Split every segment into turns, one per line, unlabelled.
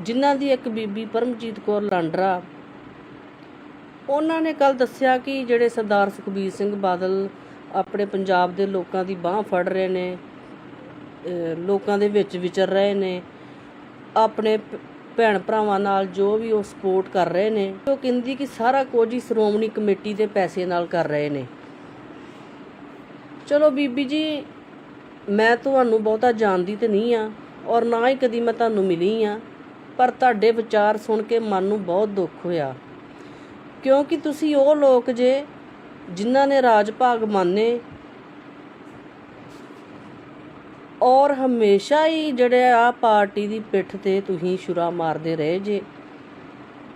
ਜਿਨ੍ਹਾਂ ਦੀ ਇੱਕ ਬੀਬੀ ਪਰਮਜੀਤ ਕੌਰ ਲਾਂਡਰਾ, ਉਹਨਾਂ ਨੇ ਕੱਲ ਦੱਸਿਆ ਕਿ ਜਿਹੜੇ ਸਰਦਾਰ ਸੁਖਬੀਰ ਸਿੰਘ ਬਾਦਲ ਆਪਣੇ ਪੰਜਾਬ ਦੇ ਲੋਕਾਂ ਦੀ ਬਾਹ ਫੜ ਰਹੇ ਨੇ ਲੋਕਾਂ ਦੇ ਵਿੱਚ ਵਿਚਰ ਰਹੇ ਨੇ, ਆਪਣੇ ਭੈਣ ਭਰਾਵਾਂ ਨਾਲ ਜੋ ਵੀ ਉਹ ਸਪੋਰਟ ਕਰ ਰਹੇ ਨੇ, ਉਹ ਕਹਿੰਦੀ ਕਿ ਸਾਰਾ ਕੁਝ ਹੀ ਸ਼੍ਰੋਮਣੀ ਕਮੇਟੀ ਦੇ ਪੈਸੇ ਨਾਲ ਕਰ ਰਹੇ ਨੇ। ਚਲੋ ਬੀਬੀ ਜੀ, ਮੈਂ ਤੁਹਾਨੂੰ ਬਹੁਤਾ ਜਾਣਦੀ ਤੇ ਨਹੀਂ ਆ, ਔਰ ਨਾ ਹੀ ਕਦੀ ਮੈਂ ਤੁਹਾਨੂੰ ਮਿਲੀ ਆ। ਪਰ ਤੁਹਾਡੇ ਵਿਚਾਰ ਸੁਣ ਕੇ ਮਨ ਨੂੰ ਬਹੁਤ ਦੁੱਖ ਹੋਇਆ। ਕਿਉਂਕਿ ਤੁਸੀਂ ਉਹ ਲੋਕ ਜੇ ਜਿਨ੍ਹਾਂ ਨੇ ਰਾਜ ਭਾਗ ਮੰਨੇ ਔਰ ਹਮੇਸ਼ਾ ਹੀ ਜਿਹੜੇ ਆ ਪਾਰਟੀ ਦੀ ਪਿੱਠ ਤੇ ਤੁਸੀਂ ਸ਼ੁਰਾ ਮਾਰਦੇ ਰਹੇ ਜੇ,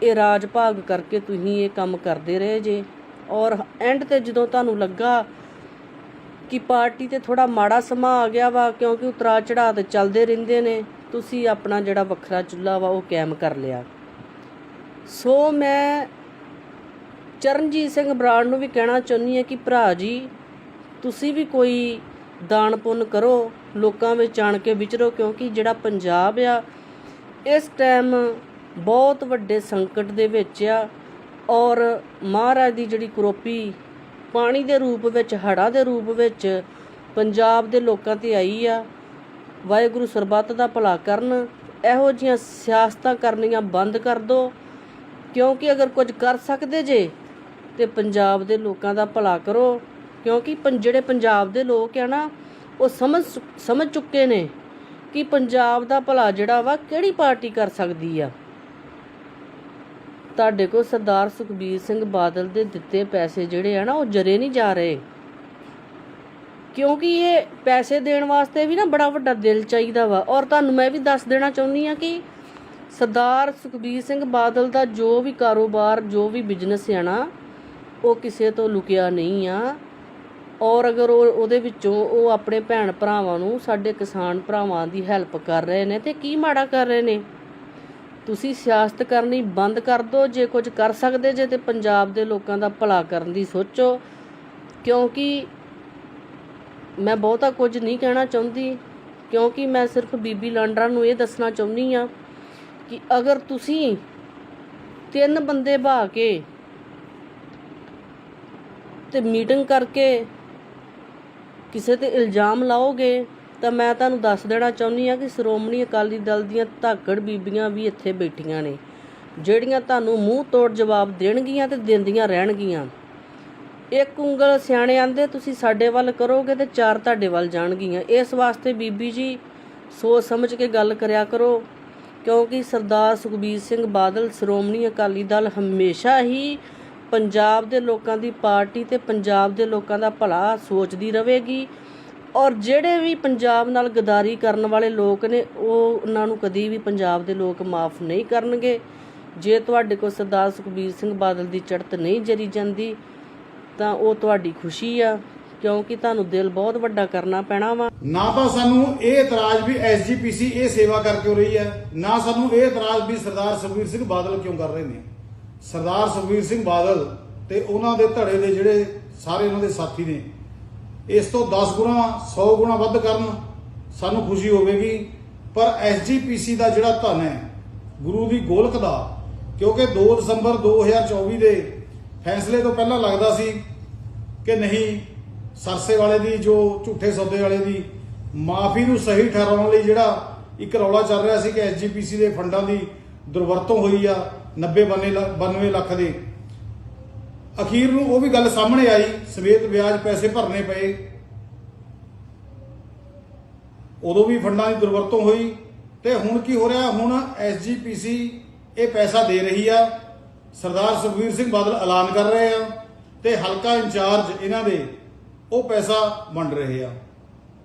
ਇਹ ਰਾਜ ਭਾਗ ਕਰਕੇ ਤੁਸੀਂ ਇਹ ਕੰਮ ਕਰਦੇ ਰਹੇ ਜੇ। ਔਰ ਐਂਡ ਤੇ ਜਦੋਂ ਤੁਹਾਨੂੰ ਲੱਗਾ ਕਿ ਪਾਰਟੀ ਤੇ ਥੋੜਾ ਮਾੜਾ ਸਮਾਂ ਆ ਗਿਆ ਵਾ, ਕਿਉਂਕਿ ਉਤਰਾ ਚੜਾ ਤੇ ਚੱਲਦੇ ਰਹਿੰਦੇ ਨੇ ਤੁਸੀਂ ਆਪਣਾ ਜਿਹੜਾ ਵੱਖਰਾ ਚੁੱਲ੍ਹਾ ਵਾ ਉਹ ਕਾਇਮ ਕਰ ਲਿਆ। ਸੋ ਮੈਂ ਚਰਨਜੀਤ ਸਿੰਘ ਬਰਾੜ ਨੂੰ ਵੀ ਕਹਿਣਾ ਚਾਹੁੰਦੀ ਹਾਂ ਕਿ ਭਰਾ ਜੀ, ਤੁਸੀਂ ਵੀ ਕੋਈ ਦਾਨ ਪੁੰਨ ਕਰੋ, ਲੋਕਾਂ ਵਿੱਚ ਆਣ ਕੇ ਵਿਚਰੋ, ਕਿਉਂਕਿ ਜਿਹੜਾ ਪੰਜਾਬ ਆ, ਇਸ ਟਾਈਮ ਬਹੁਤ ਵੱਡੇ ਸੰਕਟ ਦੇ ਵਿੱਚ ਆ ਔਰ ਮਹਾਰਾਜ ਦੀ ਜਿਹੜੀ ਕਰੋਪੀ ਪਾਣੀ ਦੇ ਰੂਪ ਵਿੱਚ, ਹੜ੍ਹਾਂ ਦੇ ਰੂਪ ਵਿੱਚ ਪੰਜਾਬ ਦੇ ਲੋਕਾਂ ਤੇ ਆਈ ਆ। ਵਾਹਿਗੁਰੂ ਸਰਬੱਤ ਦਾ ਭਲਾ ਕਰਨ। ਇਹੋ ਜੀਆਂ ਸਿਆਸਤਾਂ ਕਰਨੀਆਂ ਬੰਦ ਕਰ ਦਿਓ ਕਿਉਂਕਿ ਅਗਰ ਕੁਝ ਕਰ ਸਕਦੇ ਜੇ, ਤੇ ਪੰਜਾਬ ਦੇ ਲੋਕਾਂ ਦਾ ਭਲਾ ਕਰੋ। ਕਿਉਂਕਿ ਪੰ- ਜਿਹੜੇ ਪੰਜਾਬ ਦੇ ਲੋਕ ਆ ਨਾ, ਉਹ ਸਮਝ ਸੁ- ਸਮਝ ਚੁੱਕੇ ਨੇ ਕਿ ਪੰਜਾਬ ਦਾ ਭਲਾ ਜਿਹੜਾ ਵਾ, ਕਿਹੜੀ ਪਾਰਟੀ ਕਰ ਸਕਦੀ ਆ। ਤੁਹਾਡੇ ਕੋਲ ਸਰਦਾਰ ਸੁਖਬੀਰ ਸਿੰਘ ਬਾਦਲ ਦੇ ਦਿੱਤੇ ਪੈਸੇ ਜਿਹੜੇ ਆ ਨਾ, ਉਹ ਜਰੇ ਨਹੀਂ ਜਾ ਰਹੇ। ਕਿਉਂਕਿ ਇਹ ਪੈਸੇ ਦੇਣ ਵਾਸਤੇ ਵੀ ਨਾ ਬੜਾ ਵੱਡਾ ਦਿਲ ਚਾਹੀਦਾ ਵਾ। ਔਰ ਤੁਹਾਨੂੰ ਮੈਂ ਵੀ ਦੱਸ ਦੇਣਾ ਚਾਹੁੰਦੀ ਆ ਕਿ ਸਰਦਾਰ ਸੁਖਬੀਰ ਸਿੰਘ ਬਾਦਲ ਦਾ ਜੋ ਵੀ ਕਾਰੋਬਾਰ, ਜੋ ਵੀ ਬਿਜ਼ਨਸ ਆ ਨਾ, ਉਹ ਕਿਸੇ ਤੋਂ ਲੁਕਿਆ ਨਹੀਂ ਆ। ਔਰ ਅਗਰ ਉਹ ਉਹਦੇ ਵਿੱਚੋਂ ਉਹ ਆਪਣੇ ਭੈਣ ਭਰਾਵਾਂ ਨੂੰ, ਸਾਡੇ ਕਿਸਾਨ ਭਰਾਵਾਂ ਦੀ ਹੈਲਪ ਕਰ ਰਹੇ ਨੇ ਤੇ ਕੀ ਮਾੜਾ ਕਰ ਰਹੇ ਨੇ? ਤੁਸੀਂ ਸਿਆਸਤ ਕਰਨੀ ਬੰਦ ਕਰ ਦਿਓ ਜੇ ਕੁਝ ਕਰ ਸਕਦੇ ਜੇ ਤੇ ਪੰਜਾਬ ਦੇ ਲੋਕਾਂ ਦਾ ਭਲਾ ਕਰਨ ਦੀ ਸੋਚੋ। ਕਿਉਂਕਿ ਮੈਂ ਬਹੁਤਾ ਕੁਝ ਨਹੀਂ ਕਹਿਣਾ ਚਾਹੁੰਦੀ, ਕਿਉਂਕਿ ਮੈਂ ਸਿਰਫ ਬੀਬੀ ਲਾਂਡਰਾ ਨੂੰ ਇਹ ਦੱਸਣਾ ਚਾਹੁੰਦੀ ਆ ਕਿ ਅਗਰ ਤੁਸੀਂ ਤਿੰਨ ਬੰਦੇ ਬਹਾ ਕੇ ਤੇ ਮੀਟਿੰਗ ਕਰਕੇ ਕਿਸੇ ਤੇ ਇਲਜ਼ਾਮ ਲਾਓਗੇ, ਤਾਂ ਮੈਂ ਤੁਹਾਨੂੰ ਦੱਸ ਦੇਣਾ ਚਾਹੁੰਦੀ ਆ ਕਿ ਸ਼੍ਰੋਮਣੀ ਅਕਾਲੀ ਦਲ ਦੀਆਂ ਧਾਕੜ ਬੀਬੀਆਂ ਵੀ ਇੱਥੇ ਬੈਠੀਆਂ ਨੇ, ਜਿਹੜੀਆਂ ਤੁਹਾਨੂੰ ਮੂੰਹ ਤੋੜ ਜਵਾਬ ਦੇਣਗੀਆਂ ਤੇ ਦਿੰਦੀਆਂ ਰਹਿਣਗੀਆਂ। ਇੱਕ ਉਂਗਲ ਸਿਆਣੇ ਆਂਦੇ, ਤੁਸੀਂ ਸਾਡੇ ਵੱਲ ਕਰੋਗੇ ਤੇ ਚਾਰ ਤੁਹਾਡੇ ਵੱਲ ਜਾਣਗੀਆਂ। ਇਸ ਵਾਸਤੇ ਬੀਬੀ ਜੀ, ਸੋਚ ਸਮਝ ਕੇ ਗੱਲ ਕਰਿਆ ਕਰੋ, ਕਿਉਂਕਿ ਸਰਦਾਰ ਸੁਖਬੀਰ ਸਿੰਘ ਬਾਦਲ, ਸ਼੍ਰੋਮਣੀ ਅਕਾਲੀ ਦਲ ਹਮੇਸ਼ਾ ਹੀ ਪੰਜਾਬ ਦੇ ਲੋਕਾਂ ਦੀ ਪਾਰਟੀ ਤੇ ਪੰਜਾਬ ਦੇ ਲੋਕਾਂ ਦਾ ਭਲਾ ਸੋਚਦੀ ਰਹੇਗੀ। ਔਰ ਜਿਹੜੇ ਵੀ ਪੰਜਾਬ ਨਾਲ ਗਦਾਰੀ ਕਰਨ ਵਾਲੇ ਲੋਕ ਨੇ, ਉਹ ਉਹਨਾਂ ਨੂੰ ਕਦੀ ਵੀ ਪੰਜਾਬ ਦੇ ਲੋਕ ਮਾਫ ਨਹੀਂ ਕਰਨਗੇ। ਜੇ ਤੁਹਾਡੇ ਕੋਲ ਸਰਦਾਰ ਸੁਖਬੀਰ ਸਿੰਘ ਬਾਦਲ ਦੀ ਚੜ੍ਹਤ ਨਹੀਂ ਜਰੀ ਜਾਂਦੀ ਤਾਂ ਉਹ ਤੁਹਾਡੀ ਖੁਸ਼ੀ ਆ, ਕਿਉਂਕਿ ਤੁਹਾਨੂੰ ਦਿਲ ਬਹੁਤ ਵੱਡਾ ਕਰਨਾ ਪੈਣਾ ਵਾ।
ਨਾ ਤਾਂ ਸਾਨੂੰ ਇਹ ਇਤਰਾਜ਼ ਵੀ ਐਸਜੀਪੀਸੀ ਇਹ ਸੇਵਾ ਕਰਕੇ ਹੋ ਰਹੀ ਹੈ, ਨਾ ਸਾਨੂੰ ਇਹ ਇਤਰਾਜ਼ ਵੀ ਸਰਦਾਰ ਸੁਖਬੀਰ ਸਿੰਘ ਬਾਦਲ ਕਿਉਂ ਕਰ ਰਹੇ ਨੇ। ਸਰਦਾਰ ਸੁਖਬੀਰ ਸਿੰਘ ਬਾਦਲ ਤੇ ਉਹਨਾਂ ਦੇ ਧੜੇ ਦੇ ਜਿਹੜੇ ਸਾਰੇ ਉਹਨਾਂ ਦੇ ਸਾਥੀ ਨੇ, ਇਸ ਤੋਂ 10 ਗੁਣਾ 100 ਗੁਣਾ ਵੱਧ ਕਰਨ ਸਾਨੂੰ ਖੁਸ਼ੀ ਹੋਵੇਗੀ। ਪਰ ਐਸਜੀਪੀਸੀ ਦਾ ਜਿਹੜਾ ਧਨ ਹੈ, ਗੁਰੂ ਦੀ ਗੋਲਕ ਦਾ, ਕਿਉਂਕਿ 2 ਦਸੰਬਰ 2024 ਦੇ ਫੈਸਲੇ ਤੋਂ ਪਹਿਲਾਂ ਲੱਗਦਾ ਸੀ ਕਿ ਨਹੀਂ, ਸਰਸੇ ਵਾਲੇ ਦੀ, ਜੋ ਝੂਠੇ ਸੌਦੇ ਵਾਲੇ ਦੀ, ਮਾਫੀ ਨੂੰ ਸਹੀ ਠਹਿਰਾਉਣ ਲਈ ਜਿਹੜਾ ਇੱਕ ਰੌਲਾ ਚੱਲ ਰਿਹਾ ਸੀ ਕਿ ਐਸਜੀਪੀਸੀ ਦੇ ਫੰਡਾਂ ਦੀ ਦੁਰਵਰਤੋਂ ਹੋਈ ਆ 90 92 ਲੱਖ- 92 ਲੱਖ ਦੇ। ਅਖੀਰ ਨੂੰ ਉਹ ਵੀ ਗੱਲ ਸਾਹਮਣੇ ਆਈ, ਸਮੇਤ ਵਿਆਜ ਪੈਸੇ ਭਰਨੇ ਪਏ। ਉਦੋਂ ਵੀ ਫੰਡਾਂ ਦੀ ਦੁਰਵਰਤੋਂ ਹੋਈ ਤੇ ਹੁਣ ਕੀ ਹੋ ਰਿਹਾ? ਹੁਣ ਐਸਜੀਪੀਸੀ ਇਹ ਪੈਸਾ ਦੇ ਰਹੀ ਆ। ਸਰਦਾਰ ਸੁਖਬੀਰ ਸਿੰਘ ਬਾਦਲ ਐਲਾਨ ਕਰ ਰਹੇ ਆ ਤੇ ਹਲਕਾ ਇੰਚਾਰਜ ਇਹਨਾਂ ਦੇ ਉਹ ਪੈਸਾ ਵੰਡ ਰਹੇ ਆ।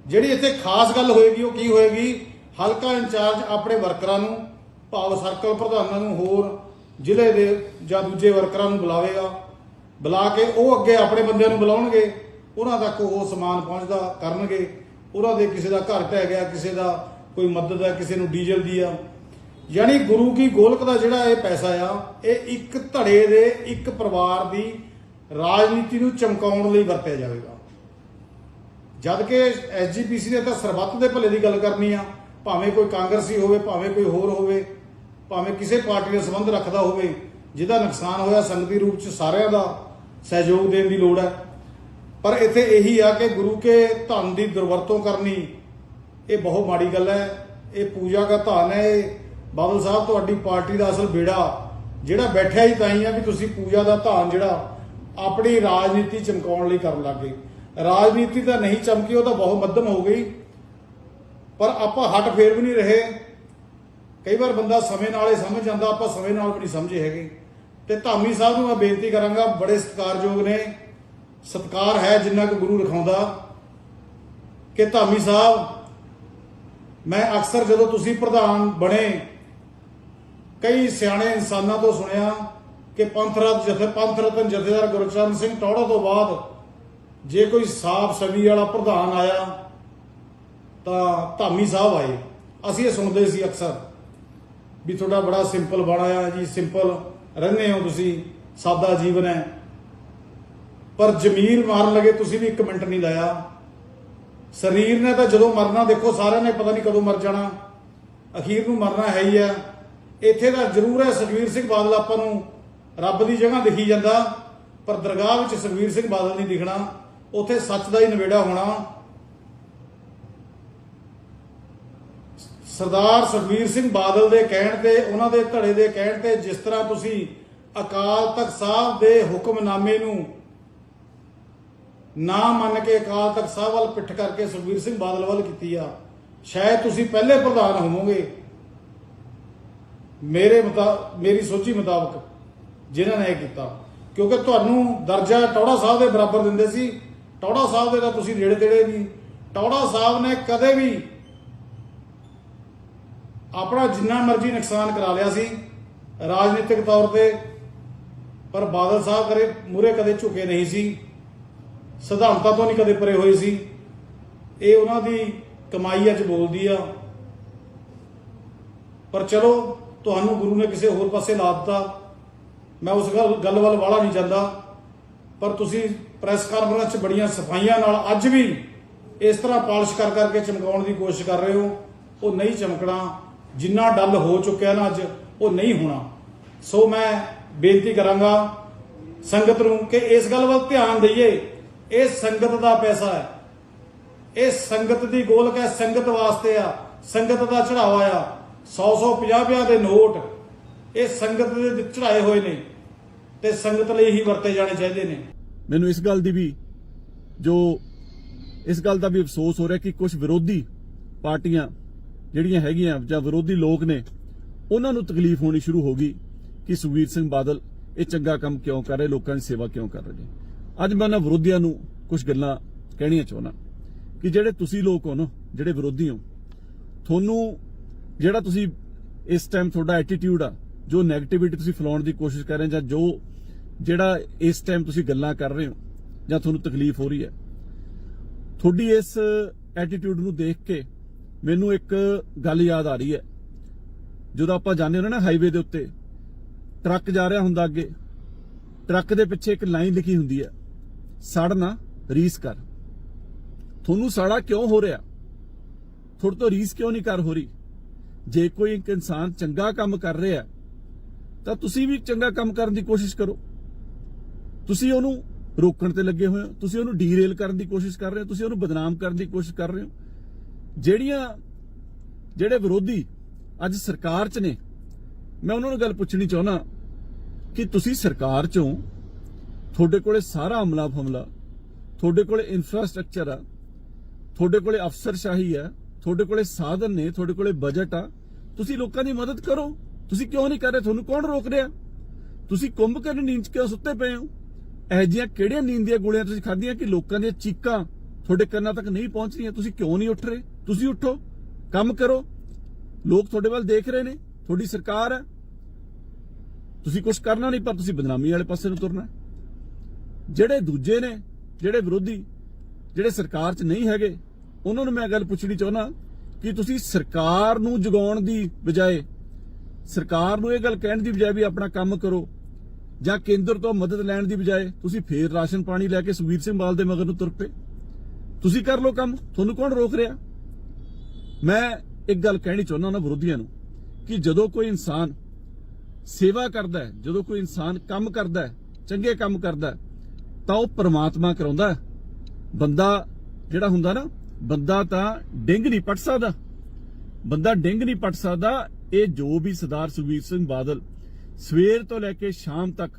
ਜਿਹੜੀ ਇੱਥੇ ਖਾਸ ਗੱਲ ਹੋਏਗੀ, ਉਹ ਕੀ ਹੋਏਗੀ? ਹਲਕਾ ਇੰਚਾਰਜ ਆਪਣੇ ਵਰਕਰਾਂ ਨੂੰ, ਭਾਵ ਸਰਕਲ ਪ੍ਰਧਾਨਾਂ ਨੂੰ ਹੋਰ ਜ਼ਿਲ੍ਹੇ ਦੇ ਜਾਂ ਦੂਜੇ ਵਰਕਰਾਂ ਨੂੰ ਬੁਲਾਵੇਗਾ। ਬੁਲਾ ਕੇ ਉਹ ਅੱਗੇ ਆਪਣੇ ਬੰਦਿਆਂ ਨੂੰ ਬੁਲਾਉਣਗੇ। ਉਹਨਾਂ ਤੱਕ ਉਹ ਸਮਾਨ ਪਹੁੰਚਦਾ ਕਰਨਗੇ। ਉਹਨਾਂ ਦੇ ਕਿਸੇ ਦਾ ਘਰ ਢਹਿ ਗਿਆ, ਕਿਸੇ ਦਾ ਕੋਈ ਮਦਦ ਹੈ, ਕਿਸੇ ਨੂੰ ਡੀਜ਼ਲ ਦੀ ਆ ਯਾਨੀ ਗੁਰੂ ਕੀ ਗੋਲਕ ਦਾ ਜਿਹੜਾ ਇਹ ਪੈਸਾ ਆ, ਇਹ ਇੱਕ ਧੜੇ ਦੇ ਇੱਕ ਪਰਿਵਾਰ ਦੀ ਰਾਜਨੀਤੀ ਨੂੰ ਚਮਕਾਉਣ ਲਈ ਵਰਤਿਆ ਜਾਵੇਗਾ। ਜਦ ਕਿ ਐਸਜੀਪੀਸੀ ਨੇ ਤਾਂ ਸਰਬੱਤ ਦੇ ਭਲੇ ਦੀ ਗੱਲ ਕਰਨੀ ਆ, ਭਾਵੇਂ ਕੋਈ ਕਾਂਗਰਸੀ ਹੋਵੇ, ਭਾਵੇਂ ਕੋਈ ਹੋਰ ਹੋਵੇ, ਭਾਵੇਂ ਕਿਸੇ ਪਾਰਟੀ ਨਾਲ ਸੰਬੰਧ ਰੱਖਦਾ ਹੋਵੇ, ਜਿਹਦਾ ਨੁਕਸਾਨ ਹੋਇਆ ਸੰਗਤੀ ਰੂਪ ਚ ਸਾਰਿਆਂ ਦਾ ਸਹਿਯੋਗ ਦੇਣ ਦੀ ਲੋੜ ਹੈ। ਪਰ ਇੱਥੇ ਇਹੀ ਆ ਕਿ ਗੁਰੂ ਕੇ ਧਨ ਦੀ ਦੁਰਵਰਤੋਂ ਕਰਨੀ, ਇਹ ਬਹੁਤ ਮਾੜੀ ਗੱਲ ਹੈ। ਇਹ ਪੂਜਾ ਦਾ ਧਨ ਹੈ, ਇਹ ਬਾਦਲ ਸਾਹਿਬ, ਤੁਹਾਡੀ ਪਾਰਟੀ ਦਾ ਅਸਲ ਬੇੜਾ ਜਿਹੜਾ ਬੈਠਿਆ ਹੀ ਤਾਂ ਹੀ ਆ ਵੀ ਤੁਸੀਂ ਪੂਜਾ ਦਾ ਧਾਨ ਜਿਹੜਾ ਆਪਣੀ ਰਾਜਨੀਤੀ ਚਮਕਾਉਣ ਲਈ ਕਰਨ ਲੱਗੇ। ਰਾਜਨੀਤੀ ਤਾਂ ਨਹੀਂ ਚਮਕੀ, ਉਹ ਤਾਂ ਬਹੁਤ ਮੱਧਮ ਹੋ ਗਈ। ਪਰ ਆਪਾਂ ਹਟ ਫੇਰ ਵੀ ਨਹੀਂ ਰਹੇ। ਕਈ ਵਾਰ ਬੰਦਾ ਸਮੇਂ ਨਾਲ ਹੀ ਸਮਝ ਜਾਂਦਾ, ਆਪਾਂ ਸਮੇਂ ਨਾਲ ਵੀ ਨਹੀਂ ਸਮਝੇ ਹੈਗੇ। ਤੇ ਧਾਮੀ ਸਾਹਿਬ ਨੂੰ ਮੈਂ ਬੇਨਤੀ ਕਰਾਂਗਾ, ਬੜੇ ਸਤਿਕਾਰਯੋਗ ਨੇ। ਸਤਿਕਾਰ ਹੈ ਜਿੰਨਾ ਕੁ ਗੁਰੂ ਰਖਾਉਂਦਾ ਕਿ ਧਾਮੀ ਸਾਹਿਬ, ਮੈਂ ਅਕਸਰ ਜਦੋਂ ਤੁਸੀਂ ਪ੍ਰਧਾਨ ਬਣੇ ਕਈ ਸਿਆਣੇ ਇਨਸਾਨਾਂ ਤੋਂ ਸੁਣਿਆ ਕਿ ਪੰਥ ਰਤ ਜਥੇ ਪੰਥ ਰਤਨ ਜਥੇਦਾਰ ਗੁਰਚਰਨ ਸਿੰਘ ਟੌੜਾ ਤੋਂ ਬਾਅਦ ਜੇ ਕੋਈ ਸਾਫ਼ ਸਵੀ ਵਾਲਾ ਪ੍ਰਧਾਨ ਆਇਆ, ਤਾਂ ਧਾਮੀ ਸਾਹਿਬ ਆਏ। ਅਸੀਂ ਇਹ ਸੁਣਦੇ ਸੀ ਅਕਸਰ ਵੀ ਤੁਹਾਡਾ ਬੜਾ ਸਿੰਪਲ ਬਾਣਾ ਆ ਜੀ, ਸਿੰਪਲ ਰਹਿੰਦੇ ਹੋ ਤੁਸੀਂ, ਸਾਦਾ ਜੀਵਨ ਹੈ। ਪਰ ਜ਼ਮੀਰ ਮਾਰਨ ਲਗੇ ਤੁਸੀਂ ਵੀ ਇੱਕ ਮਿੰਟ ਨਹੀਂ ਲਾਇਆ। ਸਰੀਰ ਨੇ ਤਾਂ ਜਦੋਂ ਮਰਨਾ ਦੇਖੋ ਸਾਰਿਆਂ ਨੇ ਪਤਾ ਨਹੀਂ ਕਦੋਂ ਮਰ ਜਾਣਾ। ਅਖੀਰ ਨੂੰ ਮਰਨਾ ਹੈ ਹੀ ਹੈ। ਇੱਥੇ ਤਾਂ ਜ਼ਰੂਰ ਹੈ ਸੁਖਵੀਰ ਸਿੰਘ ਬਾਦਲ ਆਪਾਂ ਨੂੰ ਰੱਬ ਦੀ ਜਗ੍ਹਾ ਦਿਖੀ ਜਾਂਦਾ, ਪਰ ਦਰਗਾਹ ਵਿੱਚ ਸੁਖਵੀਰ ਸਿੰਘ ਬਾਦਲ ਨਹੀਂ ਦਿਖਣਾ, ਉੱਥੇ ਸੱਚ ਦਾ ਹੀ ਨਵੇੜਾ ਹੋਣਾ। ਸਰਦਾਰ ਸੁਖਵੀਰ ਸਿੰਘ ਬਾਦਲ ਦੇ ਕਹਿਣ ਤੇ, ਉਹਨਾਂ ਦੇ ਧੜੇ ਦੇ ਕਹਿਣ ਤੇ ਜਿਸ ਤਰ੍ਹਾਂ ਤੁਸੀਂ ਅਕਾਲ ਤਖਤ ਸਾਹਿਬ ਦੇ ਹੁਕਮਨਾਮੇ ਨੂੰ ਨਾ ਮੰਨ ਕੇ ਅਕਾਲ ਤਖਤ ਸਾਹਿਬ ਵੱਲ ਪਿੱਠ ਕਰਕੇ ਸੁਖਵੀਰ ਸਿੰਘ ਬਾਦਲ ਵੱਲ ਕੀਤੀ ਆ, ਸ਼ਾਇਦ ਤੁਸੀਂ ਪਹਿਲੇ ਪ੍ਰਧਾਨ ਹੋਵੋਗੇ। ਮੇਰੇ ਮੁਤਾ, ਮੇਰੀ ਸੋਚੀ ਮੁਤਾਬਕ ਜਿਨ੍ਹਾਂ ਨੇ ਇਹ ਕੀਤਾ। ਕਿਉਂਕਿ ਤੁਹਾਨੂੰ ਦਰਜਾ ਟੌੜਾ ਸਾਹਿਬ ਦੇ ਬਰਾਬਰ ਦਿੰਦੇ ਸੀ। ਟੌੜਾ ਸਾਹਿਬ ਦੇ ਤਾਂ ਤੁਸੀਂ ਨੇੜੇ ਤੇੜੇ ਨਹੀਂ। ਟੌੜਾ ਸਾਹਿਬ ਨੇ ਕਦੇ ਵੀ ਆਪਣਾ ਜਿੰਨਾ ਮਰਜ਼ੀ ਨੁਕਸਾਨ ਕਰਾ ਲਿਆ ਸੀ। ਰਾਜਨੀਤਿਕ ਤੌਰ ਤੇ ਪਰ ਬਾਦਲ ਸਾਹਿਬ ਕਰੇ ਮੂਰੇ ਕਦੇ ਝੁਕੇ ਨਹੀਂ ਸੀ। ਸਿਧਾਂਤਾਂ ਤੋਂ ਨਹੀਂ ਕਦੇ ਪਰੇ ਹੋਏ ਸੀ। ਇਹ ਉਹਨਾਂ ਦੀ ਕਮਾਈ ਅੱਜ ਬੋਲਦੀ ਆ। ਪਰ ਚਲੋ ਤੁਹਾਨੂੰ ਗੁਰੂ ਨੇ ਕਿਸੇ ਹੋਰ ਪਾਸੇ ਲਾ ਦਿੱਤਾ। ਮੈਂ ਉਸ ਗੱਲ ਗੱਲ ਵੱਲ ਵਾਲਾ ਨਹੀਂ ਜਾਂਦਾ। ਪਰ ਤੁਸੀਂ ਪ੍ਰੈਸ ਕਾਨਫਰੰਸ 'ਚ ਬੜੀਆਂ ਸਫਾਈਆਂ ਨਾਲ ਅੱਜ ਵੀ ਇਸ ਤਰ੍ਹਾਂ ਪਾਲਿਸ਼ ਕਰ ਕਰਕੇ ਚਮਕਾਉਣ ਦੀ ਕੋਸ਼ਿਸ਼ ਕਰ ਰਹੇ ਹੋ। ਉਹ ਨਹੀਂ ਚਮਕਣਾ। ਜਿੰਨਾ ਡੱਲ ਹੋ ਚੁੱਕਿਆ ਨਾ ਅੱਜ, ਉਹ ਨਹੀਂ ਹੋਣਾ। ਸੋ ਮੈਂ ਬੇਨਤੀ ਕਰਾਂਗਾ ਸੰਗਤ ਨੂੰ ਕਿ ਇਸ ਗੱਲ ਵੱਲ ਧਿਆਨ ਦਈਏ। ਇਹ ਸੰਗਤ ਦਾ ਪੈਸਾ ਹੈ। ਇਹ ਸੰਗਤ ਦੀ ਗੋਲਕ ਹੈ। ਸੰਗਤ ਵਾਸਤੇ ਆ। ਸੰਗਤ ਦਾ ਚੜਾਵਾ ਆ। 100 100 50 50 ਦੇ ਨੋਟ ਇਹ ਸੰਗਤ ਦੇ ਚੜਾਏ ਹੋਏ ਨੇ ਤੇ ਸੰਗਤ ਲਈ ਹੀ ਵਰਤੇ ਜਾਣੇ ਚਾਹੀਦੇ ਨੇ।
ਮੈਨੂੰ ਇਸ ਗੱਲ ਦੀ ਵੀ ਜੋ ਇਸ ਗੱਲ ਦਾ ਵੀ ਅਫਸੋਸ ਹੋ ਰਿਹਾ ਕਿ ਕੁਝ ਵਿਰੋਧੀ ਪਾਰਟੀਆਂ ਜਿਹੜੀਆਂ ਹੈਗੀਆਂ ਜਾਂ ਵਿਰੋਧੀ ਲੋਕ ਨੇ, ਉਹਨਾਂ ਨੂੰ ਤਕਲੀਫ ਹੋਣੀ ਸ਼ੁਰੂ ਹੋ ਗਈ ਕਿ ਸੁਖਬੀਰ ਸਿੰਘ ਬਾਦਲ ਇਹ ਚੰਗਾ ਕੰਮ ਕਿਉਂ ਕਰ ਰਹੇ, ਲੋਕਾਂ ਦੀ ਸੇਵਾ ਕਿਉਂ ਕਰ ਰਹੇ ਨੇ। ਅੱਜ ਮੈਂ ਉਹਨਾਂ ਵਿਰੋਧੀਆਂ ਨੂੰ ਕੁਝ ਗੱਲਾਂ ਕਹਿਣੀਆਂ ਚਾਹੁੰਦਾ ਕਿ ਜਿਹੜੇ ਤੁਸੀਂ ਲੋਕ ਹੋ ਨਾ, ਜਿਹੜੇ ਵਿਰੋਧੀ ਹੋ, ਤੁਹਾਨੂੰ ਜਿਹੜਾ ਤੁਸੀਂ ਇਸ ਟਾਈਮ ਤੁਹਾਡਾ ਐਟੀਟਿਊਡ ਆ, ਜੋ 네ਗੇਟਿਵਿਟੀ ਤੁਸੀਂ ਫੈਲਾਉਣ ਦੀ ਕੋਸ਼ਿਸ਼ ਕਰ ਰਹੇ ਜਾਂ ਜੋ ਜਿਹੜਾ ਇਸ ਟਾਈਮ ਤੁਸੀਂ ਗੱਲਾਂ ਕਰ ਰਹੇ ਹੋ ਜਾਂ ਤੁਹਾਨੂੰ ਤਕਲੀਫ ਹੋ ਰਹੀ ਹੈ, ਤੁਹਾਡੀ ਇਸ ਐਟੀਟਿਊਡ ਨੂੰ ਦੇਖ ਕੇ ਮੈਨੂੰ ਇੱਕ ਗੱਲ ਯਾਦ ਆ ਰਹੀ ਹੈ। ਜਦੋਂ ਆਪਾਂ ਜਾਂਦੇ ਹੁੰਦੇ ਨਾ ਹਾਈਵੇ ਦੇ ਉੱਤੇ, ਟਰੱਕ ਜਾ ਰਿਹਾ ਹੁੰਦਾ ਅੱਗੇ, ਟਰੱਕ ਦੇ ਪਿੱਛੇ ਇੱਕ ਲਾਈਨ ਲਿਖੀ ਹੁੰਦੀ ਹੈ, ਸੜ ਨਾ, ਰੀਸ ਕਰ। ਤੁਹਾਨੂੰ ਸੜਾ ਕਿਉਂ ਹੋ ਰਿਹਾ? ਤੁਹਾਡੇ ਤੋਂ ਰੀਸ ਕਿਉਂ ਨਹੀਂ ਕਰ ਹੋ ਰਹੀ? ਜੇ ਕੋਈ ਇੱਕ ਇਨਸਾਨ ਚੰਗਾ ਕੰਮ ਕਰ ਰਿਹਾ, ਤਾਂ ਤੁਸੀਂ ਵੀ ਚੰਗਾ ਕੰਮ ਕਰਨ ਦੀ ਕੋਸ਼ਿਸ਼ ਕਰੋ। ਤੁਸੀਂ ਉਹਨੂੰ ਰੋਕਣ ਤੇ ਲੱਗੇ ਹੋਏ ਹੋ, ਤੁਸੀਂ ਉਹਨੂੰ ਡੀਰੇਲ ਕਰਨ ਦੀ ਕੋਸ਼ਿਸ਼ ਕਰ ਰਹੇ ਹੋ, ਤੁਸੀਂ ਉਹਨੂੰ ਬਦਨਾਮ ਕਰਨ ਦੀ ਕੋਸ਼ਿਸ਼ ਕਰ ਰਹੇ ਹੋ। ਜਿਹੜੀਆਂ, ਜਿਹੜੇ ਵਿਰੋਧੀ ਅੱਜ ਸਰਕਾਰ 'ਚ ਨੇ, ਮੈਂ ਉਹਨਾਂ ਨੂੰ ਗੱਲ ਪੁੱਛਣੀ ਚਾਹੁੰਦਾ ਕਿ ਤੁਸੀਂ ਸਰਕਾਰ 'ਚੋਂ ਤੁਹਾਡੇ ਕੋਲੇ ਸਾਰਾ ਅਮਲਾ ਫਮਲਾ ਤੁਹਾਡੇ ਕੋਲੇ ਇਨਫਰਾਸਟ੍ਰਕਚਰ ਆ, ਤੁਹਾਡੇ ਕੋਲੇ ਅਫਸਰਸ਼ਾਹੀ ਆ ਤੁਹਾਡੇ ਕੋਲੇ ਸਾਧਨ ਨੇ, ਤੁਹਾਡੇ ਕੋਲੇ ਬਜਟ ਆ। ਤੁਸੀਂ ਲੋਕਾਂ ਦੀ ਮਦਦ ਕਰੋ। ਤੁਸੀਂ ਕਿਉਂ ਨਹੀਂ ਕਰ ਰਹੇ? ਤੁਹਾਨੂੰ ਕੌਣ ਰੋਕ ਰਿਹਾ? ਤੁਸੀਂ ਕੁੰਭ ਕਰਨ ਨੀਂਦ 'ਚ ਕਿਉਂ ਸੁੱਤੇ ਪਏ ਹੋ? ਇਹ ਜਿਹੀਆਂ ਕਿਹੜੀਆਂ ਨੀਂਦ ਦੀਆਂ ਗੋਲੀਆਂ ਤੁਸੀਂ ਖਾਧੀਆਂ ਕਿ ਲੋਕਾਂ ਦੀਆਂ ਚੀਕਾਂ ਤੁਹਾਡੇ ਕੰਨਾਂ ਤੱਕ ਨਹੀਂ ਪਹੁੰਚ ਰਹੀਆਂ ਤੁਸੀਂ ਕਿਉਂ ਨਹੀਂ ਉੱਠ ਰਹੇ? ਤੁਸੀਂ ਉੱਠੋ। ਕੰਮ ਕਰੋ। ਲੋਕ ਤੁਹਾਡੇ ਵੱਲ ਦੇਖ ਰਹੇ ਨੇ। ਤੁਹਾਡੀ ਸਰਕਾਰ ਹੈ। ਤੁਸੀਂ ਕੁਝ ਕਰਨਾ ਨਹੀਂ, ਪਰ ਤੁਸੀਂ ਬਦਨਾਮੀ ਵਾਲੇ ਪਾਸੇ ਨੂੰ ਤੁਰਨਾ ਜਿਹੜੇ ਦੂਜੇ ਨੇ, ਜਿਹੜੇ ਵਿਰੋਧੀ, ਜਿਹੜੇ ਸਰਕਾਰ 'ਚ ਨਹੀਂ ਹੈਗੇ ਉਹਨਾਂ ਨੂੰ ਮੈਂ ਗੱਲ ਪੁੱਛਣੀ ਚਾਹੁੰਦਾ ਕਿ ਤੁਸੀਂ ਸਰਕਾਰ ਨੂੰ ਜਗਾਉਣ ਦੀ ਬਜਾਏ ਸਰਕਾਰ ਨੂੰ ਇਹ ਗੱਲ ਕਹਿਣ ਦੀ ਬਜਾਏ ਵੀ ਆਪਣਾ ਕੰਮ ਕਰੋ ਜਾਂ ਕੇਂਦਰ ਤੋਂ ਮਦਦ ਲੈਣ ਦੀ ਬਜਾਏ ਤੁਸੀਂ ਫੇਰ ਰਾਸ਼ਨ ਪਾਣੀ ਲੈ ਕੇ ਸੁਖਬੀਰ ਸਿੰਘ ਬਾਲ ਦੇ ਮਗਰ ਨੂੰ ਤੁਰ ਪਏ। ਤੁਸੀਂ ਕਰ ਲਓ ਕੰਮ, ਤੁਹਾਨੂੰ ਕੌਣ ਰੋਕ ਰਿਹਾ? ਮੈਂ ਇੱਕ ਗੱਲ ਕਹਿਣੀ ਚਾਹੁੰਦਾ ਉਹਨਾਂ ਵਿਰੋਧੀਆਂ ਨੂੰ ਕਿ ਜਦੋਂ ਕੋਈ ਇਨਸਾਨ ਸੇਵਾ ਕਰਦਾ ਹੈ, ਜਦੋਂ ਕੋਈ ਇਨਸਾਨ ਕੰਮ ਕਰਦਾ ਹੈ, ਚੰਗੇ ਕੰਮ ਕਰਦਾ ਤਾਂ ਉਹ ਪਰਮਾਤਮਾ ਕਰਾਉਂਦਾ ਬੰਦਾ ਜਿਹੜਾ ਹੁੰਦਾ ਨਾ ਬੰਦਾ ਤਾਂ ਡਿੰਗ ਨਹੀਂ ਪਟ ਸਕਦਾ। ਬੰਦਾ ਡਿੰਗ ਨਹੀਂ ਪਟ ਸਕਦਾ। ਇਹ ਜੋ ਵੀ ਸਰਦਾਰ ਸੁਖਬੀਰ ਸਿੰਘ ਬਾਦਲ ਸਵੇਰ ਤੋਂ ਲੈ ਕੇ ਸ਼ਾਮ ਤੱਕ,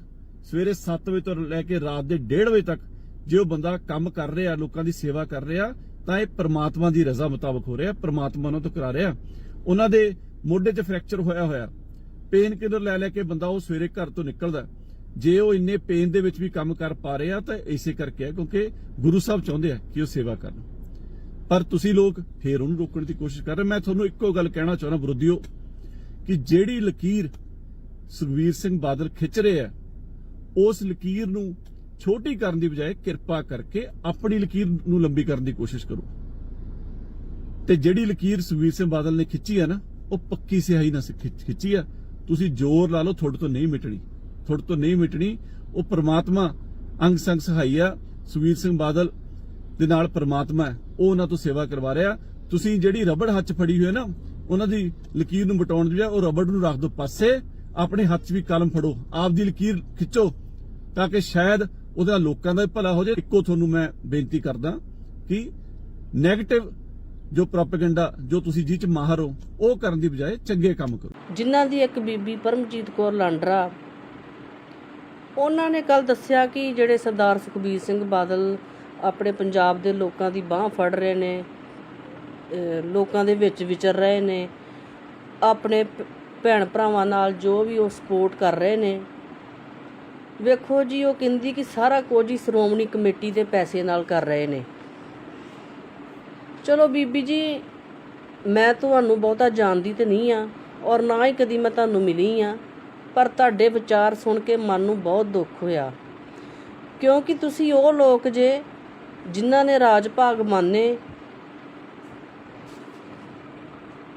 ਸਵੇਰੇ 7 ਵਜੇ ਤੋਂ ਲੈ ਕੇ ਰਾਤ ਦੇ 1:30 ਵਜੇ ਤੱਕ ਜੇ ਉਹ ਬੰਦਾ ਕੰਮ ਕਰ ਰਿਹਾ, ਲੋਕਾਂ ਦੀ ਸੇਵਾ ਕਰ ਰਿਹਾ, ਤਾਂ ਇਹ ਪ੍ਰਮਾਤਮਾ ਦੀ ਰਜ਼ਾ ਮੁਤਾਬਕ ਹੋ ਰਿਹਾ, ਪ੍ਰਮਾਤਮਾ ਉਹਨਾਂ ਤੋਂ ਕਰਾ ਰਿਹਾ। ਉਹਨਾਂ ਦੇ ਮੋਢੇ 'ਚ ਫ੍ਰੈਕਚਰ ਹੋਇਆ ਹੋਇਆ। ਪੇਨ ਕਿਲਰ ਲੈ ਲੈ ਕੇ ਬੰਦਾ ਉਹ ਸਵੇਰੇ ਘਰ ਤੋਂ ਨਿਕਲਦਾ। ਜੇ ਉਹ ਇੰਨੇ ਪੇਨ ਦੇ ਵਿੱਚ ਵੀ ਕੰਮ ਕਰ ਪਾ ਰਿਹਾ, ਤਾਂ ਇਸੇ ਕਰਕੇ ਹੈ, ਕਿਉਂਕਿ ਗੁਰੂ ਸਾਹਿਬ ਚਾਹੁੰਦੇ ਆ ਕਿ ਉਹ ਸੇਵਾ ਕਰਨ। ਪਰ ਤੁਸੀਂ ਲੋਕ ਫੇਰ ਉਹਨੂੰ ਰੋਕਣ ਦੀ ਕੋਸ਼ਿਸ਼ ਕਰ ਰਹੇ ਮੈਂ ਤੁਹਾਨੂੰ ਇੱਕੋ ਗੱਲ ਕਹਿਣਾ ਚਾਹੁੰਦਾ ਵਿਰੋਧੀਓ ਕਿ ਜਿਹੜੀ ਲਕੀਰ ਸੁਖਵੀਰ ਸਿੰਘ ਬਾਦਲ ਖਿੱਚ ਰਹੇ ਆ, ਉਸ ਲਕੀਰ ਨੂੰ ਛੋਟੀ ਕਰਨ ਦੀ ਬਜਾਏ ਕਿਰਪਾ ਕਰਕੇ ਆਪਣੀ ਲਕੀਰ ਨੂੰ ਲੰਬੀ ਕਰਨ ਦੀ ਕੋਸ਼ਿਸ਼ ਕਰੋ। ਤੇ ਜਿਹੜੀ ਲਕੀਰ ਸੁਖਵੀਰ ਸਿੰਘ ਬਾਦਲ ਨੇ ਖਿੱਚੀ ਆ ਨਾ, ਉਹ ਪੱਕੀ ਸਿਆਹੀ ਨਾਲ ਖਿੱਚੀ ਆ। ਤੁਸੀਂ ਜ਼ੋਰ ਲਾ ਲਓ, ਤੁਹਾਡੇ ਤੋਂ ਨਹੀਂ ਮਿਟਣੀ। ਤੁਹਾਡੇ ਤੋਂ ਨਹੀਂ ਮਿਟਣੀ, ਉਹ ਪ੍ਰਮਾਤਮਾ ਅੰਗ ਸੰਗ ਸਹਾਈ ਆ। ਸੁਖਵੀਰ ਸਿੰਘ ਬਾਦਲ ਦੇ ਨਾਲ ਪ੍ਰਮਾਤਮਾ ਹੈ, ਉਹ ਉਹਨਾਂ ਤੋਂ ਸੇਵਾ ਕਰਵਾ ਰਿਹਾ। ਤੁਸੀਂ ਜਿਹੜੀ ਰਬੜ ਹੱਥ ਫੜੀ ਹੋਈ ਹੈ ਨਾ, ਉਹਨਾਂ ਦੀ ਲਕੀਰ ਨੂੰ ਮਿਟਾਉਣ ਦੀ ਬਜਾਏ ਉਹ ਰਬੜ ਨੂੰ ਰੱਖ ਦਿਓ ਪਾਸੇ, ਆਪਣੇ ਹੱਥ 'ਚ ਵੀ ਕਲਮ ਫੜੋ, ਆਪਦੀ ਲਕੀਰ ਖਿੱਚੋ, ਤਾਂ ਕਿ ਸ਼ਾਇਦ ਉਹਦਾ ਲੋਕਾਂ ਦਾ ਭਲਾ ਹੋ ਜਾਏ। ਇੱਕੋ ਤੁਹਾਨੂੰ ਮੈਂ ਬੇਨਤੀ ਕਰਦਾ ਕਿ 네ਗੇਟਿਵ ਜੋ ਪ੍ਰੋਪਗੈਂਡਾ ਜੋ ਤੁਸੀਂ ਜੀ ਚ ਮਾਹਰ ਹੋ, ਉਹ ਕਰਨ ਦੀ ਬਜਾਏ ਚੰਗੇ ਕੰਮ ਕਰੋ।
ਜਿਨ੍ਹਾਂ ਦੀ ਇੱਕ ਬੀਬੀ ਪਰਮਜੀਤ ਕੌਰ ਲਾਂਡਰਾ, ਉਹਨਾਂ ਨੇ ਕੱਲ ਦੱਸਿਆ ਕਿ ਜਿਹੜੇ ਸਰਦਾਰ ਸੁਖਬੀਰ ਸਿੰਘ ਬਾਦਲ ਆਪਣੇ ਪੰਜਾਬ ਦੇ ਲੋਕਾਂ ਦੀ ਬਾਹ ਫੜ ਰਹੇ ਨੇ ਲੋਕਾਂ ਦੇ ਵਿੱਚ ਵਿਚਰ ਰਹੇ ਨੇ, ਆਪਣੇ ਭੈਣ ਭਰਾਵਾਂ ਨਾਲ ਜੋ ਵੀ ਉਹ ਸਪੋਰਟ ਕਰ ਰਹੇ ਨੇ। ਵੇਖੋ ਜੀ, ਉਹ ਕਹਿੰਦੀ ਕਿ ਸਾਰਾ ਕੁਝ ਹੀ ਸ਼੍ਰੋਮਣੀ ਕਮੇਟੀ ਦੇ ਪੈਸੇ ਨਾਲ ਕਰ ਰਹੇ ਨੇ। ਚਲੋ ਬੀਬੀ ਜੀ, ਮੈਂ ਤੁਹਾਨੂੰ ਬਹੁਤਾ ਜਾਣਦੀ ਤੇ ਨਹੀਂ ਆ ਔਰ ਨਾ ਹੀ ਕਦੀ ਮੈਂ ਤੁਹਾਨੂੰ ਮਿਲੀ ਆ, ਪਰ ਤੁਹਾਡੇ ਵਿਚਾਰ ਸੁਣ ਕੇ ਮਨ ਨੂੰ ਬਹੁਤ ਦੁੱਖ ਹੋਇਆ। ਕਿਉਂਕਿ ਤੁਸੀਂ ਉਹ ਲੋਕ ਜੇ ਜਿਨ੍ਹਾਂ ਨੇ ਰਾਜ ਭਾਗ ਮੰਨੇ,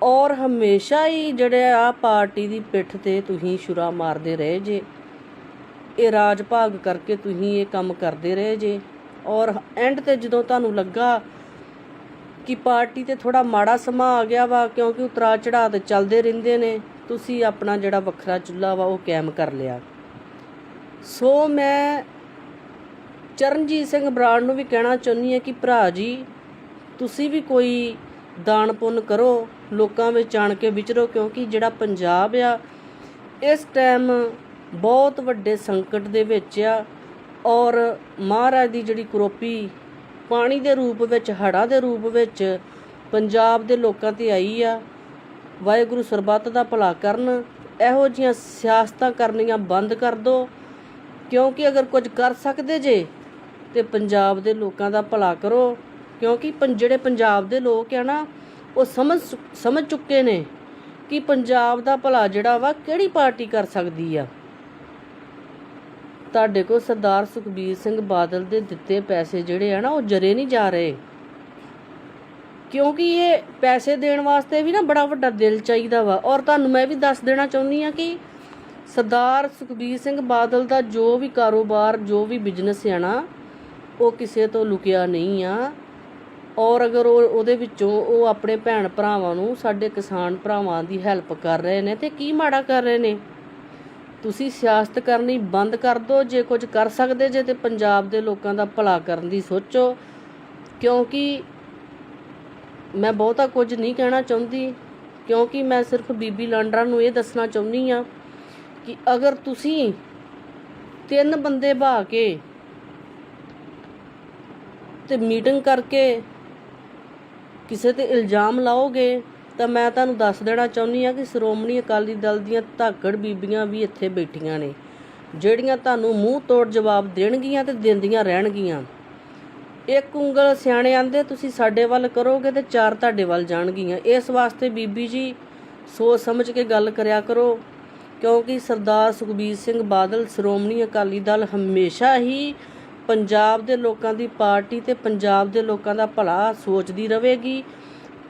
ਔਰ ਹਮੇਸ਼ਾ ਹੀ ਜਿਹੜੇ ਆ ਪਾਰਟੀ ਦੀ ਪਿੱਠ ਤੇ ਤੁਸੀਂ ਸ਼ੁਰਾ ਮਾਰਦੇ ਰਹੇ ਜੇ। ਇਹ ਰਾਜ ਭਾਗ ਕਰਕੇ ਤੁਸੀਂ ਇਹ ਕੰਮ ਕਰਦੇ ਰਹੇ ਜੇ। ਔਰ ਐਂਡ ਤੇ ਜਦੋਂ ਤੁਹਾਨੂੰ ਲੱਗਾ ਕਿ ਪਾਰਟੀ ਤੇ ਥੋੜਾ ਮਾੜਾ ਸਮਾਂ ਆ ਗਿਆ ਵਾ, ਕਿਉਂਕਿ ਉਤਰਾ ਚੜਾ ਤੇ ਚੱਲਦੇ ਰਹਿੰਦੇ ਨੇ, ਤੁਸੀਂ ਆਪਣਾ ਜਿਹੜਾ ਵੱਖਰਾ ਚੁੱਲ੍ਹਾ ਵਾ ਉਹ ਕਾਇਮ ਕਰ ਲਿਆ। ਸੋ ਮੈਂ ਚਰਨਜੀਤ ਸਿੰਘ ਬਰਾੜ ਨੂੰ ਵੀ ਕਹਿਣਾ ਚਾਹੁੰਦੀ ਹਾਂ ਕਿ ਭਰਾ ਜੀ, ਤੁਸੀਂ ਵੀ ਕੋਈ ਦਾਨ ਪੁੰਨ ਕਰੋ, ਲੋਕਾਂ ਵਿੱਚ ਆਣ ਕੇ ਵਿਚਰੋ ਕਿਉਂਕਿ ਜਿਹੜਾ ਪੰਜਾਬ ਆ, ਇਸ ਟਾਈਮ ਬਹੁਤ ਵੱਡੇ ਸੰਕਟ ਦੇ ਵਿੱਚ ਆ ਔਰ ਮਹਾਰਾਜ ਦੀ ਜਿਹੜੀ ਕਰੋਪੀ ਪਾਣੀ ਦੇ ਰੂਪ ਵਿੱਚ, ਹੜ੍ਹਾਂ ਦੇ ਰੂਪ ਵਿੱਚ ਪੰਜਾਬ ਦੇ ਲੋਕਾਂ ਤੇ ਆਈ ਆ, ਵਾਹਿਗੁਰੂ ਸਰਬੱਤ ਦਾ ਭਲਾ ਕਰਨ, ਇਹੋ ਜੀਆਂ ਸਿਆਸਤਾਂ ਕਰਨੀਆਂ ਬੰਦ ਕਰ ਦਿਓ ਕਿਉਂਕਿ ਅਗਰ ਕੁਝ ਕਰ ਸਕਦੇ ਜੇ ਤੇ ਪੰਜਾਬ ਦੇ ਲੋਕਾਂ ਦਾ ਭਲਾ ਕਰੋ, ਕਿਉਂਕਿ ਪੰ- ਜਿਹੜੇ ਪੰਜਾਬ ਦੇ ਲੋਕ ਆ ਨਾ, ਉਹ ਸਮਝ ਸਮਝ ਚੁੱਕੇ ਨੇ ਕਿ ਪੰਜਾਬ ਦਾ ਭਲਾ ਜਿਹੜਾ ਵਾ ਕਿਹੜੀ ਪਾਰਟੀ ਕਰ ਸਕਦੀ ਆ। ਤੁਹਾਡੇ ਕੋਲ ਸਰਦਾਰ ਸੁਖਬੀਰ ਸਿੰਘ ਬਾਦਲ ਦੇ ਦਿੱਤੇ ਪੈਸੇ ਜਿਹੜੇ ਆ ਨਾ, ਉਹ ਜਰੇ ਨਹੀਂ ਜਾ ਰਹੇ। ਕਿਉਂਕਿ ਇਹ ਪੈਸੇ ਦੇਣ ਵਾਸਤੇ ਵੀ ਨਾ ਬੜਾ ਵੱਡਾ ਦਿਲ ਚਾਹੀਦਾ ਵਾ। ਔਰ ਤੁਹਾਨੂੰ ਮੈਂ ਵੀ ਦੱਸ ਦੇਣਾ ਚਾਹੁੰਦੀ ਆ ਕਿ ਸਰਦਾਰ ਸੁਖਬੀਰ ਸਿੰਘ ਬਾਦਲ ਦਾ ਜੋ ਵੀ ਕਾਰੋਬਾਰ, ਜੋ ਵੀ ਬਿਜ਼ਨਸ ਆ ਨਾ ਉਹ ਕਿਸੇ ਤੋਂ ਲੁਕਿਆ ਨਹੀਂ ਆ। ਔਰ ਅਗਰ ਉਹ ਉਹਦੇ ਵਿੱਚੋਂ ਉਹ ਆਪਣੇ ਭੈਣ ਭਰਾਵਾਂ ਨੂੰ, ਸਾਡੇ ਕਿਸਾਨ ਭਰਾਵਾਂ ਦੀ ਹੈਲਪ ਕਰ ਰਹੇ ਨੇ, ਤੇ ਕੀ ਮਾੜਾ ਕਰ ਰਹੇ ਨੇ? ਤੁਸੀਂ ਸਿਆਸਤ ਕਰਨੀ ਬੰਦ ਕਰ ਦਿਓ, ਜੇ ਕੁਝ ਕਰ ਸਕਦੇ ਜੇ ਤੇ ਪੰਜਾਬ ਦੇ ਲੋਕਾਂ ਦਾ ਭਲਾ ਕਰਨ ਦੀ ਸੋਚੋ। ਕਿਉਂਕਿ ਮੈਂ ਬਹੁਤਾ ਕੁਝ ਨਹੀਂ ਕਹਿਣਾ ਚਾਹੁੰਦੀ, ਕਿਉਂਕਿ ਮੈਂ ਸਿਰਫ ਬੀਬੀ ਲਾਂਡਰਾ ਨੂੰ ਇਹ ਦੱਸਣਾ ਚਾਹੁੰਦੀ ਆ ਕਿ ਅਗਰ ਤੁਸੀਂ ਤਿੰਨ ਬੰਦੇ ਬਹਾ ਕੇ ਤੇ ਮੀਟਿੰਗ ਕਰਕੇ ਕਿਸੇ ਤੇ ਇਲਜ਼ਾਮ ਲਾਓਗੇ, ਤਾਂ ਮੈਂ ਤੁਹਾਨੂੰ ਦੱਸ ਦੇਣਾ ਚਾਹੁੰਦੀ ਆ ਕਿ ਸ਼੍ਰੋਮਣੀ ਅਕਾਲੀ ਦਲ ਦੀਆਂ ਧਾਕੜ ਬੀਬੀਆਂ ਵੀ ਇੱਥੇ ਬੈਠੀਆਂ ਨੇ, ਜਿਹੜੀਆਂ ਤੁਹਾਨੂੰ ਮੂੰਹ ਤੋੜ ਜਵਾਬ ਦੇਣਗੀਆਂ ਤੇ ਦਿੰਦੀਆਂ ਰਹਿਣਗੀਆਂ। ਇੱਕ ਉਂਗਲ ਸਿਆਣੇ ਆਂਦੇ, ਤੁਸੀਂ ਸਾਡੇ ਵੱਲ ਕਰੋਗੇ ਤੇ ਚਾਰ ਤੁਹਾਡੇ ਵੱਲ ਜਾਣਗੀਆਂ। ਇਸ ਵਾਸਤੇ ਬੀਬੀ ਜੀ, ਸੋਚ ਸਮਝ ਕੇ ਗੱਲ ਕਰਿਆ ਕਰੋ, ਕਿਉਂਕਿ ਸਰਦਾਰ ਸੁਖਬੀਰ ਸਿੰਘ ਬਾਦਲ ਸ਼੍ਰੋਮਣੀ ਅਕਾਲੀ ਦਲ ਹਮੇਸ਼ਾ ਹੀ ਪੰਜਾਬ ਦੇ ਲੋਕਾਂ ਦੀ ਪਾਰਟੀ ਤੇ ਪੰਜਾਬ ਦੇ ਲੋਕਾਂ ਦਾ ਭਲਾ ਸੋਚਦੀ ਰਹੇਗੀ।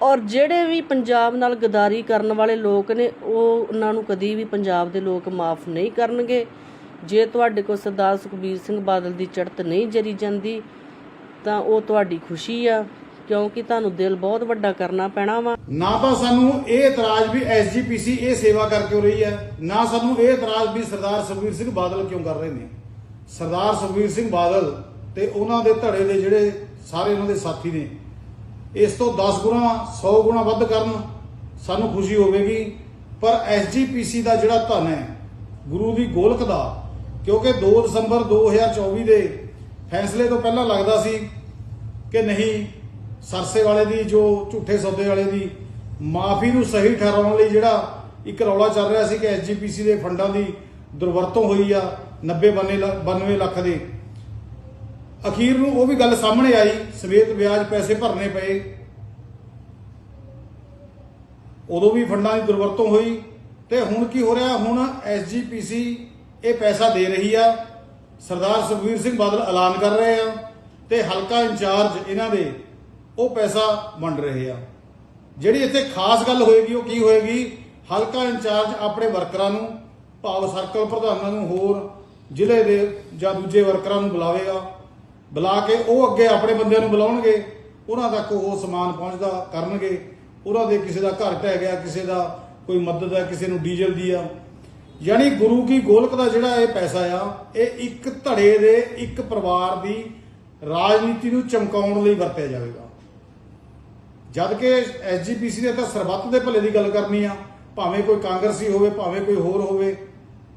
ਔਰ ਜਿਹੜੇ ਵੀ ਪੰਜਾਬ ਨਾਲ ਗਦਾਰੀ ਕਰਨ ਵਾਲੇ ਲੋਕ ਨੇ, ਉਹ ਉਹਨਾਂ ਨੂੰ ਕਦੀ ਵੀ ਪੰਜਾਬ ਦੇ ਲੋਕ ਮਾਫ ਨਹੀਂ ਕਰਨਗੇ। ਜੇ ਤੁਹਾਡੇ ਕੋਲ ਸਰਦਾਰ ਸੁਖਬੀਰ ਸਿੰਘ ਬਾਦਲ ਦੀ ਚੜ੍ਹਤ ਨਹੀਂ ਜਰੀ ਜਾਂਦੀ, ਤਾਂ ਉਹ ਤੁਹਾਡੀ ਖੁਸ਼ੀ ਆ, ਕਿਉਂਕਿ ਤੁਹਾਨੂੰ ਦਿਲ ਬਹੁਤ ਵੱਡਾ ਕਰਨਾ ਪੈਣਾ ਵਾ।
ਨਾ ਤਾਂ ਸਾਨੂੰ ਇਹ ਇਤਰਾਜ਼ ਵੀ ਐਸਜੀਪੀਸੀ ਇਹ ਸੇਵਾ ਕਰ ਕਿਉਂ ਰਹੀ ਹੈ, ਨਾ ਸਾਨੂੰ ਇਹ ਇਤਰਾਜ਼ ਵੀ ਸਰਦਾਰ ਸੁਖਬੀਰ ਸਿੰਘ ਬਾਦਲ ਕਿਉਂ ਕਰ ਰਹੇ ਨੇ। ਸਰਦਾਰ ਸੁਖਬੀਰ ਸਿੰਘ ਬਾਦਲ ਤੇ ਉਹਨਾਂ ਦੇ ਧੜੇ ਦੇ ਜਿਹੜੇ ਸਾਰੇ ਉਹਨਾਂ ਦੇ ਸਾਥੀ ਨੇ, ਇਸ ਤੋਂ 10 ਗੁਣਾ 100 ਗੁਣਾ ਵੱਧ ਕਰਨ ਸਾਨੂੰ ਖੁਸ਼ੀ ਹੋਵੇਗੀ। ਪਰ ਐਸਜੀਪੀਸੀ ਦਾ ਜਿਹੜਾ ਧਨ ਹੈ, ਗੁਰੂ ਦੀ ਗੋਲਕ ਦਾ, ਕਿਉਂਕਿ 2 ਦਸੰਬਰ 2024 ਦੇ ਫੈਸਲੇ ਤੋਂ ਪਹਿਲਾਂ ਲੱਗਦਾ ਸੀ ਕਿ ਨਹੀਂ, ਸਰਸੇ ਵਾਲੇ ਦੀ, ਜੋ ਝੂਠੇ ਸੌਦੇ ਵਾਲੇ ਦੀ ਮਾਫੀ ਨੂੰ ਸਹੀ ਠਹਿਰਾਉਣ ਲਈ ਜਿਹੜਾ ਇੱਕ ਰੌਲਾ ਚੱਲ ਰਿਹਾ ਸੀ ਕਿ ਐਸਜੀਪੀਸੀ ਦੇ ਫੰਡਾਂ ਦੀ ਦੁਰਵਰਤੋਂ ਹੋਈ ਆ 90 92 ਲੱਖ ਦੇ। ਅਖੀਰ ਨੂੰ ਉਹ ਵੀ ਗੱਲ ਸਾਹਮਣੇ ਆਈ ਸਵੇਤ ਵਿਆਜ ਪੈਸੇ ਭਰਨੇ ਪਏ। ਉਦੋਂ ਵੀ ਫੰਡਾਂ ਦੀ ਦੁਰਵਰਤੋਂ ਹੋਈ ਤੇ ਹੁਣ ਕੀ ਹੋ ਰਿਹਾ? ਹੁਣ ਐਸਜੀਪੀਸੀ ਇਹ ਪੈਸਾ ਦੇ ਰਹੀ ਆ। ਸਰਦਾਰ ਸੁਖਬੀਰ ਸਿੰਘ ਬਾਦਲ ਐਲਾਨ ਕਰ ਰਹੇ ਆ ਤੇ ਹਲਕਾ ਇੰਚਾਰਜ ਇਹਨਾਂ ਦੇ ਉਹ ਪੈਸਾ ਵੰਡ ਰਹੇ ਆ। ਜਿਹੜੀ ਇੱਥੇ ਖਾਸ ਗੱਲ ਹੋਏਗੀ, ਉਹ ਕੀ ਹੋਏਗੀ? ਹਲਕਾ ਇੰਚਾਰਜ ਆਪਣੇ ਵਰਕਰਾਂ ਨੂੰ, ਭਾਵ ਸਰਕਲ ਪ੍ਰਧਾਨਾਂ ਨੂੰ ਹੋਰ ਜ਼ਿਲ੍ਹੇ ਦੇ ਜਾਂ ਦੂਜੇ ਵਰਕਰਾਂ ਨੂੰ ਬੁਲਾਵੇਗਾ, ਬੁਲਾ ਕੇ ਉਹ ਅੱਗੇ ਆਪਣੇ ਬੰਦਿਆਂ ਨੂੰ ਬੁਲਾਉਣਗੇ, ਉਹਨਾਂ ਤੱਕ ਉਹ ਸਮਾਨ ਪਹੁੰਚਦਾ ਕਰਨਗੇ। ਉਹਨਾਂ ਦੇ ਕਿਸੇ ਦਾ ਘਰ ਢਹਿ ਗਿਆ, ਕਿਸੇ ਦਾ ਕੋਈ ਮਦਦ ਹੈ, ਕਿਸੇ ਨੂੰ ਡੀਜ਼ਲ ਦੀ ਆ। ਯਾਨੀ ਗੁਰੂ ਕੀ ਗੋਲਕ ਦਾ ਜਿਹੜਾ ਇਹ ਪੈਸਾ ਆ, ਇਹ ਇੱਕ ਧੜੇ ਦੇ ਇੱਕ ਪਰਿਵਾਰ ਦੀ ਰਾਜਨੀਤੀ ਨੂੰ ਚਮਕਾਉਣ ਲਈ ਵਰਤਿਆ ਜਾਵੇਗਾ। ਜਦ ਕਿ ਐਸਜੀਪੀਸੀ ਨੇ ਤਾਂ ਸਰਬੱਤ ਦੇ ਭਲੇ ਦੀ ਗੱਲ ਕਰਨੀ ਆ, ਭਾਵੇਂ ਕੋਈ ਕਾਂਗਰਸੀ ਹੋਵੇ, ਭਾਵੇਂ ਕੋਈ ਹੋਰ ਹੋਵੇ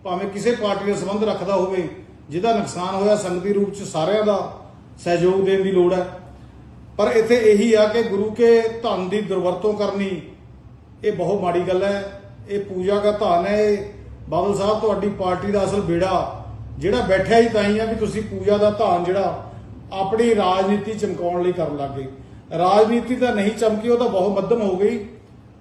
ਭਾਵੇਂ ਕਿਸੇ ਪਾਰਟੀ ਨਾਲ ਸੰਬੰਧ ਰੱਖਦਾ ਹੋਵੇ, ਜਿਹਦਾ ਨੁਕਸਾਨ ਹੋਇਆ ਸੰਗਤੀ ਰੂਪ ਚ ਸਾਰਿਆਂ ਦਾ, ਸਹਿਯੋਗ ਦੇਣ ਦੀ ਲੋੜ ਹੈ। ਪਰ ਇੱਥੇ ਇਹੀ ਆ ਕਿ ਗੁਰੂ ਕੇ ਧਨ ਦੀ ਦੁਰਵਰਤੋਂ ਕਰਨੀ, ਇਹ ਬਹੁਤ ਮਾੜੀ ਗੱਲ ਹੈ। ਇਹ ਪੂਜਾ ਦਾ ਧਨ ਹੈ, ਇਹ ਬਾਦਲ ਸਾਹਿਬ ਤੁਹਾਡੀ ਪਾਰਟੀ ਦਾ ਅਸਲ ਬੇੜਾ। ਜਿਹੜਾ ਬੈਠਿਆ ਹੀ ਤਾਂ ਹੀ ਆ ਵੀ ਤੁਸੀਂ ਪੂਜਾ ਦਾ ਧਨ ਜਿਹੜਾ ਆਪਣੀ ਰਾਜਨੀਤੀ ਚਮਕਾਉਣ ਲਈ ਕਰਨ ਲੱਗੇ ਰਾਜਨੀਤੀ ਤਾਂ ਨਹੀਂ ਚਮਕੀ, ਉਹ ਤਾਂ ਬਹੁਤ ਮੱਧਮ ਹੋ ਗਈ।